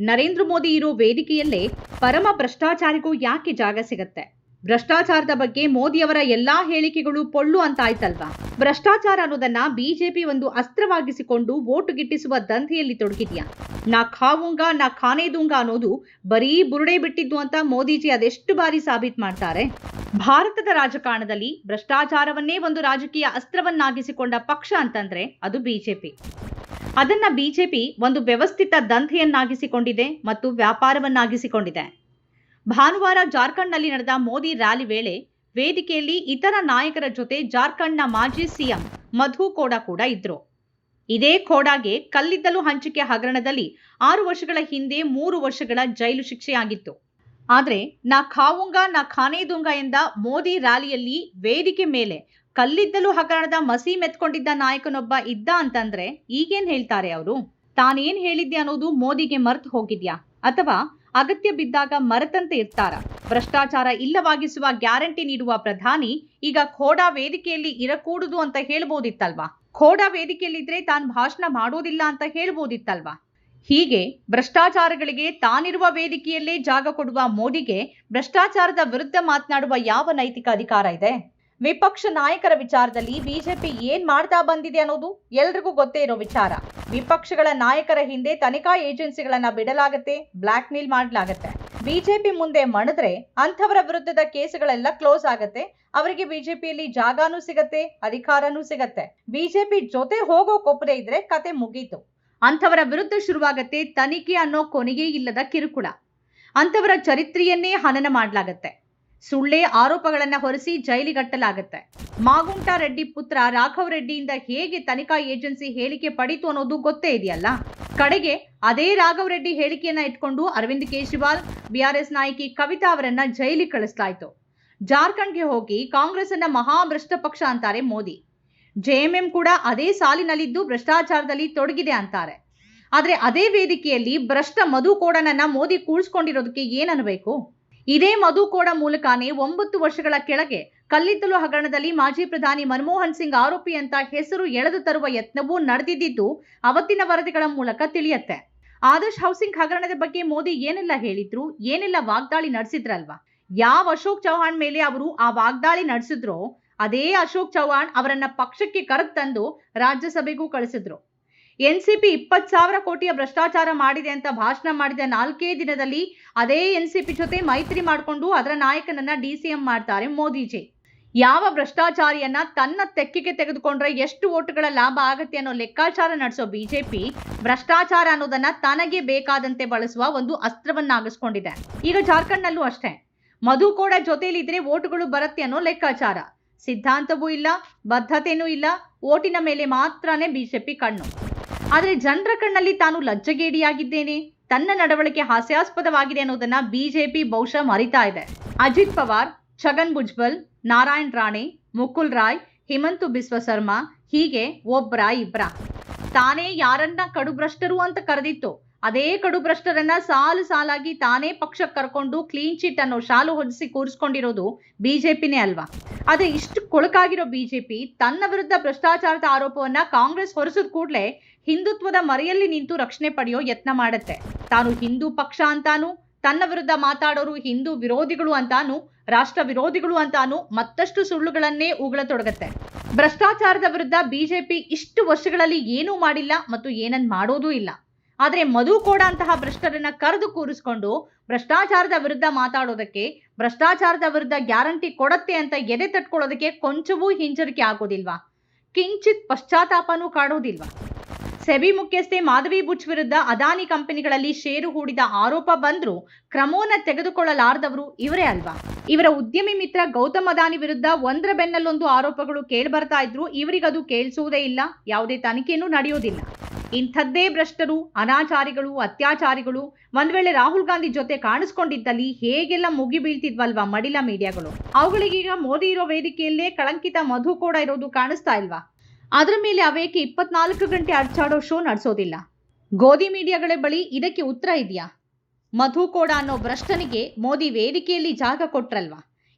ನರೇಂದ್ರ ಮೋದಿ ಇರೋ ವೇದಿಕೆಯಲ್ಲೇ ಪರಮ ಭ್ರಷ್ಟಾಚಾರಿಗೂ ಯಾಕೆ ಜಾಗ ಸಿಗತ್ತೆ? ಭ್ರಷ್ಟಾಚಾರದ ಬಗ್ಗೆ ಮೋದಿಯವರ ಎಲ್ಲಾ ಹೇಳಿಕೆಗಳು ಪೊಳ್ಳು ಅಂತ ಆಯ್ತಲ್ವಾ ಭ್ರಷ್ಟಾಚಾರ ಅನ್ನೋದನ್ನ ಬಿಜೆಪಿ ಒಂದು ಅಸ್ತ್ರವಾಗಿಸಿಕೊಂಡು ವೋಟು ಗಿಟ್ಟಿಸುವ ದಂಧೆಯಲ್ಲಿ ತೊಡಗಿದ್ಯಾ? ನಾ ಖಾವುಂಗ, ನಾ ಖಾನೇದುಂಗ ಅನ್ನೋದು ಬರೀ ಬುರುಡೆ ಬಿಟ್ಟಿದ್ದು ಅಂತ ಮೋದಿಜಿ ಅದೆಷ್ಟು ಬಾರಿ ಸಾಬೀತ್ ಮಾಡ್ತಾರೆ? ಭಾರತದ ರಾಜಕಾರಣದಲ್ಲಿ ಭ್ರಷ್ಟಾಚಾರವನ್ನೇ ಒಂದು ರಾಜಕೀಯ ಅಸ್ತ್ರವನ್ನಾಗಿಸಿಕೊಂಡ ಪಕ್ಷ ಅಂತಂದ್ರೆ ಅದು ಬಿಜೆಪಿ. ಅದನ್ನ ಬಿಜೆಪಿ ಒಂದು ವ್ಯವಸ್ಥಿತ ದಂಧೆಯನ್ನಾಗಿಸಿಕೊಂಡಿದೆ ಮತ್ತು ವ್ಯಾಪಾರವನ್ನಾಗಿಸಿಕೊಂಡಿದೆ. ಭಾನುವಾರ ಜಾರ್ಖಂಡ್ನಲ್ಲಿ ನಡೆದ ಮೋದಿ ರ್ಯಾಲಿ ವೇಳೆ ವೇದಿಕೆಯಲ್ಲಿ ಇತರ ನಾಯಕರ ಜೊತೆ ಜಾರ್ಖಂಡ್ನ ಮಾಜಿ ಸಿಎಂ ಮಧು ಕೋಡಾ ಕೂಡ ಇದ್ರು. ಇದೇ ಖೋಡಾಗೆ ಕಲ್ಲಿದ್ದಲು ಹಂಚಿಕೆ ಹಗರಣದಲ್ಲಿ ಆರು ವರ್ಷಗಳ ಹಿಂದೆ ಮೂರು ವರ್ಷಗಳ ಜೈಲು ಶಿಕ್ಷೆಯಾಗಿತ್ತು. ಆದರೆ, ನಾ ಖಾವುಂಗ ನಾ ಖಾನೇದುಂಗ ಎಂದ ಮೋದಿ ರ್ಯಾಲಿಯಲ್ಲಿ ವೇದಿಕೆ ಮೇಲೆ ಕಲ್ಲಿದ್ದಲು ಹಗರಣದ ಮಸಿ ಮೆತ್ಕೊಂಡಿದ್ದ ನಾಯಕನೊಬ್ಬ ಇದ್ದ ಅಂತಂದ್ರೆ ಈಗೇನ್ ಹೇಳ್ತಾರೆ ಅವರು? ತಾನೇನ್ ಹೇಳಿದ್ದೆ ಅನ್ನೋದು ಮೋದಿಗೆ ಮರ್ತು ಹೋಗಿದ್ಯಾ? ಅಥವಾ ಅಗತ್ಯ ಬಿದ್ದಾಗ ಮರೆತಂತೆ ಇರ್ತಾರ? ಭ್ರಷ್ಟಾಚಾರ ಇಲ್ಲವಾಗಿಸುವ ಗ್ಯಾರಂಟಿ ನೀಡುವ ಪ್ರಧಾನಿ ಈಗ ಖೋಡಾ ವೇದಿಕೆಯಲ್ಲಿ ಇರಕೂಡುದು ಅಂತ ಹೇಳ್ಬೋದಿತ್ತಲ್ವಾ? ಖೋಡಾ ವೇದಿಕೆಯಲ್ಲಿದ್ರೆ ತಾನು ಭಾಷಣ ಮಾಡೋದಿಲ್ಲ ಅಂತ ಹೇಳ್ಬೋದಿತ್ತಲ್ವಾ? ಹೀಗೆ ಭ್ರಷ್ಟಾಚಾರಗಳಿಗೆ ತಾನಿರುವ ವೇದಿಕೆಯಲ್ಲೇ ಜಾಗ ಕೊಡುವ ಮೋದಿಗೆ ಭ್ರಷ್ಟಾಚಾರದ ವಿರುದ್ಧ ಮಾತನಾಡುವ ಯಾವ ನೈತಿಕ ಅಧಿಕಾರ ಇದೆ? ವಿಪಕ್ಷ ನಾಯಕರ ವಿಚಾರದಲ್ಲಿ ಬಿಜೆಪಿ ಏನ್ ಮಾಡ್ತಾ ಬಂದಿದೆ ಅನ್ನೋದು ಎಲ್ರಿಗೂ ಗೊತ್ತೇ ಇರೋ ವಿಚಾರ. ವಿಪಕ್ಷಗಳ ನಾಯಕರ ಹಿಂದೆ ತನಿಖಾ ಏಜೆನ್ಸಿಗಳನ್ನ ಬಿಡಲಾಗತ್ತೆ, ಬ್ಲಾಕ್ ಮೇಲ್ ಮಾಡಲಾಗತ್ತೆ. ಬಿಜೆಪಿ ಮುಂದೆ ಮಣಿದ್ರೆ ಅಂಥವರ ವಿರುದ್ಧದ ಕೇಸುಗಳೆಲ್ಲ ಕ್ಲೋಸ್ ಆಗತ್ತೆ, ಅವರಿಗೆ ಬಿಜೆಪಿಯಲ್ಲಿ ಜಾಗಾನೂ ಸಿಗತ್ತೆ, ಅಧಿಕಾರನೂ ಸಿಗತ್ತೆ. ಬಿಜೆಪಿ ಜೊತೆ ಹೋಗೋ ಕೊಪ್ಪದೆ ಇದ್ರೆ ಕತೆ ಮುಗೀತು. ಅಂಥವರ ವಿರುದ್ಧ ಶುರುವಾಗತ್ತೆ ತನಿಖೆ ಅನ್ನೋ ಕೊನೆಗೇ ಇಲ್ಲದ ಕಿರುಕುಳ. ಅಂಥವರ ಚರಿತ್ರೆಯನ್ನೇ ಹನನ ಮಾಡಲಾಗತ್ತೆ. ಸುಳ್ಳೆ ಆರೋಪಗಳನ್ನ ಹೊರಿಸಿ ಜೈಲಿಗಟ್ಟಲಾಗುತ್ತೆ ಮಾಗುಂಟಾ ರೆಡ್ಡಿ ಪುತ್ರ ರಾಘವ್ ರೆಡ್ಡಿಯಿಂದ ಹೇಗೆ ತನಿಖಾ ಏಜೆನ್ಸಿ ಹೇಳಿಕೆ ಪಡೀತು ಅನ್ನೋದು ಗೊತ್ತೇ ಇದೆಯಲ್ಲ? ಕಡೆಗೆ ಅದೇ ರಾಘವ್ ರೆಡ್ಡಿ ಹೇಳಿಕೆಯನ್ನ ಇಟ್ಕೊಂಡು ಅರವಿಂದ್ ಕೇಜ್ರಿವಾಲ್ ಬಿಆರ್ಎಸ್ ನಾಯಕಿ ಕವಿತಾ ಅವರನ್ನ ಜೈಲಿಗೆ ಕಳಿಸಲಾಯಿತು. ಜಾರ್ಖಂಡ್ಗೆ ಹೋಗಿ ಕಾಂಗ್ರೆಸ್ ಅನ್ನ ಮಹಾಭ್ರಷ್ಟ ಪಕ್ಷ ಅಂತಾರೆ ಮೋದಿ. ಜೆಎಂಎಂ ಕೂಡ ಅದೇ ಸಾಲಿನಲ್ಲಿದ್ದು ಭ್ರಷ್ಟಾಚಾರದಲ್ಲಿ ತೊಡಗಿದೆ ಅಂತಾರೆ. ಆದರೆ ಅದೇ ವೇದಿಕೆಯಲ್ಲಿ ಭ್ರಷ್ಟ ಮಧು ಕೋಡನನ್ನ ಮೋದಿ ಕೂಡಿಸ್ಕೊಂಡಿರೋದಕ್ಕೆ ಏನನ್ನಬೇಕು ಇದೇ ಮಧು ಕೋಡ ಮೂಲಕನೇ ಒಂಬತ್ತು ವರ್ಷಗಳ ಕೆಳಗೆ ಕಲ್ಲಿದ್ದಲು ಹಗರಣದಲ್ಲಿ ಮಾಜಿ ಪ್ರಧಾನಿ ಮನಮೋಹನ್ ಸಿಂಗ್ ಆರೋಪಿ ಅಂತ ಹೆಸರು ಎಳೆದು ತರುವ ಯತ್ನವೂ ನಡೆದಿದ್ದು ಅವತ್ತಿನ ವರದಿಗಳ ಮೂಲಕ ತಿಳಿಯತ್ತೆ. ಆದರ್ಶ್ ಹೌಸಿಂಗ್ ಹಗರಣದ ಬಗ್ಗೆ ಮೋದಿ ಏನೆಲ್ಲ ಹೇಳಿದ್ರು, ಏನೆಲ್ಲ ವಾಗ್ದಾಳಿ ನಡೆಸಿದ್ರಲ್ವಾ? ಯಾವ ಅಶೋಕ್ ಚೌಹಾಣ್ ಮೇಲೆ ಅವರು ಆ ವಾಗ್ದಾಳಿ ನಡೆಸಿದ್ರೋ, ಅದೇ ಅಶೋಕ್ ಚೌಹಾಣ್ ಅವರನ್ನ ಪಕ್ಷಕ್ಕೆ ಕರೆತಂದು ರಾಜ್ಯಸಭೆಗೂ ಕಳಿಸಿದ್ರು. ಎನ್ಸಿಪಿ ಇಪ್ಪತ್ ಸಾವಿರ ಕೋಟಿಯ ಭ್ರಷ್ಟಾಚಾರ ಮಾಡಿದೆ ಅಂತ ಭಾಷಣ ಮಾಡಿದ ನಾಲ್ಕೇ ದಿನದಲ್ಲಿ ಅದೇ ಎನ್ ಸಿ ಪಿ ಜೊತೆ ಮೈತ್ರಿ ಮಾಡಿಕೊಂಡು ಅದರ ನಾಯಕನನ್ನ ಎಂ ಮಾಡ್ತಾರೆ ಮೋದಿಜಿ. ಯಾವ ಭ್ರಷ್ಟಾಚಾರಿಯನ್ನ ತನ್ನ ತೆಕ್ಕಿಗೆ ತೆಗೆದುಕೊಂಡ್ರೆ ಎಷ್ಟು ಓಟುಗಳ ಲಾಭ ಆಗತ್ತೆ ಅನ್ನೋ ಲೆಕ್ಕಾಚಾರ ನಡೆಸೋ ಬಿಜೆಪಿ ಭ್ರಷ್ಟಾಚಾರ ಅನ್ನೋದನ್ನ ತನಗೆ ಬೇಕಾದಂತೆ ಬಳಸುವ ಒಂದು ಅಸ್ತ್ರವನ್ನಾಗಿಸ್ಕೊಂಡಿದೆ. ಈಗ ಜಾರ್ಖಂಡ್ನಲ್ಲೂ ಅಷ್ಟೇ. ಮಧು ಕೂಡ ಜೊತೆಲಿದ್ರೆ ಓಟುಗಳು ಬರುತ್ತೆ ಅನ್ನೋ ಲೆಕ್ಕಾಚಾರ. ಸಿದ್ಧಾಂತವೂ ಇಲ್ಲ, ಬದ್ಧತೆನೂ ಇಲ್ಲ, ಓಟಿನ ಮೇಲೆ ಮಾತ್ರನೇ ಬಿಜೆಪಿ ಕಣ್ಣು. ಆದರೆ ಜನರ ಕಣ್ಣಲ್ಲಿ ತಾನು ಲಜ್ಜಗೇಡಿಯಾಗಿದ್ದೇನೆ. ತನ್ನ ನಡವಳಿಕೆ ಹಾಸ್ಯಾಸ್ಪದವಾಗಿದೆ ಅನ್ನೋದನ್ನ ಬಿಜೆಪಿ ಬಹುಶಃ ಮರಿತಾ ಇದೆ. ಅಜಿತ್ ಪವಾರ್, ಛಗನ್ ಭುಜ್ಬಲ್, ನಾರಾಯಣ್ ರಾಣೆ, ಮುಕುಲ್ ರಾಯ್, ಹಿಮಂತು ಬಿಸ್ವ ಹೀಗೆ ಒಬ್ರ ಇಬ್ರ. ತಾನೇ ಯಾರನ್ನ ಕಡುಭ್ರಷ್ಟರು ಅಂತ ಕರೆದಿತ್ತು ಅದೇ ಕಡು ಭ್ರಷ್ಟರನ್ನ ಸಾಲು ಸಾಲಾಗಿ ತಾನೇ ಪಕ್ಷಕ್ಕೆ ಕರ್ಕೊಂಡು ಕ್ಲೀನ್ ಚಿಟ್ ಅನ್ನೋ ಶಾಲು ಹೊದಿಸಿ ಕೂರಿಸ್ಕೊಂಡಿರೋದು ಬಿಜೆಪಿನೇ ಅಲ್ವಾ? ಅದೇ ಇಷ್ಟು ಕೊಳಕಾಗಿರೋ ಬಿಜೆಪಿ ತನ್ನ ವಿರುದ್ಧ ಭ್ರಷ್ಟಾಚಾರದ ಆರೋಪವನ್ನ ಕಾಂಗ್ರೆಸ್ ಹೊರಿಸಿದ ಕೂಡಲೇ ಹಿಂದುತ್ವದ ಮರೆಯಲ್ಲಿ ನಿಂತು ರಕ್ಷಣೆ ಪಡೆಯೋ ಯತ್ನ ಮಾಡುತ್ತೆ. ತಾನು ಹಿಂದೂ ಪಕ್ಷ ಅಂತಾನು, ತನ್ನ ವಿರುದ್ಧ ಮಾತಾಡೋರು ಹಿಂದೂ ವಿರೋಧಿಗಳು ಅಂತಾನು, ರಾಷ್ಟ್ರ ವಿರೋಧಿಗಳು ಅಂತಾನು ಮತ್ತಷ್ಟು ಸುಳ್ಳುಗಳನ್ನೇ ಉಗುಳತೊಡಗತ್ತೆ. ಭ್ರಷ್ಟಾಚಾರದ ವಿರುದ್ಧ ಬಿಜೆಪಿ ಇಷ್ಟು ವರ್ಷಗಳಲ್ಲಿ ಏನೂ ಮಾಡಿಲ್ಲ ಮತ್ತು ಏನನ್ ಮಾಡೋದೂ ಇಲ್ಲ. ಆದ್ರೆ ಮಧು ಕೋಡ ಅಂತಹ ಭ್ರಷ್ಟರನ್ನ ಕರೆದು ಕೂರಿಸ್ಕೊಂಡು ಭ್ರಷ್ಟಾಚಾರದ ವಿರುದ್ಧ ಮಾತಾಡೋದಕ್ಕೆ, ಭ್ರಷ್ಟಾಚಾರದ ವಿರುದ್ಧ ಗ್ಯಾರಂಟಿ ಕೊಡತ್ತೆ ಅಂತ ಎದೆ ತಟ್ಕೊಳ್ಳೋದಕ್ಕೆ ಕೊಂಚವೂ ಹಿಂಜರಿಕೆ ಆಗೋದಿಲ್ವಾ? ಕಿಂಚಿತ್ ಪಶ್ಚಾತ್ತಾಪನೂ ಕಾಡೋದಿಲ್ವಾ? ಸೆಬಿ ಮುಖ್ಯಸ್ಥೆ ಮಾಧವಿ ಬುಚ್ ವಿರುದ್ಧ ಅದಾನಿ ಕಂಪನಿಗಳಲ್ಲಿ ಷೇರು ಹೂಡಿದ ಆರೋಪ ಬಂದರೂ ಕ್ರಮವನ್ನು ತೆಗೆದುಕೊಳ್ಳಲಾರದವರು ಇವರೇ ಅಲ್ವಾ? ಇವರ ಉದ್ಯಮಿ ಮಿತ್ರ ಗೌತಮ್ ಅದಾನಿ ವಿರುದ್ಧ ಒಂದರ ಬೆನ್ನಲ್ಲೊಂದು ಆರೋಪಗಳು ಕೇಳ್ಬರ್ತಾ ಇದ್ರು ಇವರಿಗದು ಕೇಳಿಸುವುದೇ ಇಲ್ಲ, ಯಾವುದೇ ತನಿಖೆನೂ ನಡೆಯೋದಿಲ್ಲ. ಇಂಥದ್ದೇ ಭ್ರಷ್ಟರು, ಅನಾಚಾರಿಗಳು, ಅತ್ಯಾಚಾರಿಗಳು. ಒಂದ್ ವೇಳೆ ರಾಹುಲ್ ಗಾಂಧಿ ಜೊತೆ ಕಾಣಿಸ್ಕೊಂಡಿದ್ದಲ್ಲಿ ಹೇಗೆಲ್ಲ ಮುಗಿ ಬೀಳ್ತಿದ್ವಲ್ವಾ ಮಡಿಲ ಮೀಡಿಯಾಗಳು. ಅವುಗಳಿಗೀಗ ಮೋದಿ ಇರೋ ವೇದಿಕೆಯಲ್ಲೇ ಕಳಂಕಿತ ಮಧು ಕೂಡ ಇರೋದು ಕಾಣಿಸ್ತಾ ಇಲ್ವಾ? ಅದರ ಮೇಲೆ ಅವೇಕೆ ಇಪ್ಪತ್ನಾಲ್ಕು ಗಂಟೆ ಅರ್ಚಾಡೋ ಶೋ ನಡೆಸೋದಿಲ್ಲ? ಗೋಧಿ ಮೀಡಿಯಾಗಳೇ ಬಳಿ ಇದಕ್ಕೆ ಉತ್ತರ ಇದೆಯಾ? ಮಧು ಕೋಡ ಅನ್ನೋ ಭ್ರಷ್ಟನಿಗೆ ಮೋದಿ ವೇದಿಕೆಯಲ್ಲಿ ಜಾಗ ಕೊಟ್ರಲ್ವಾ?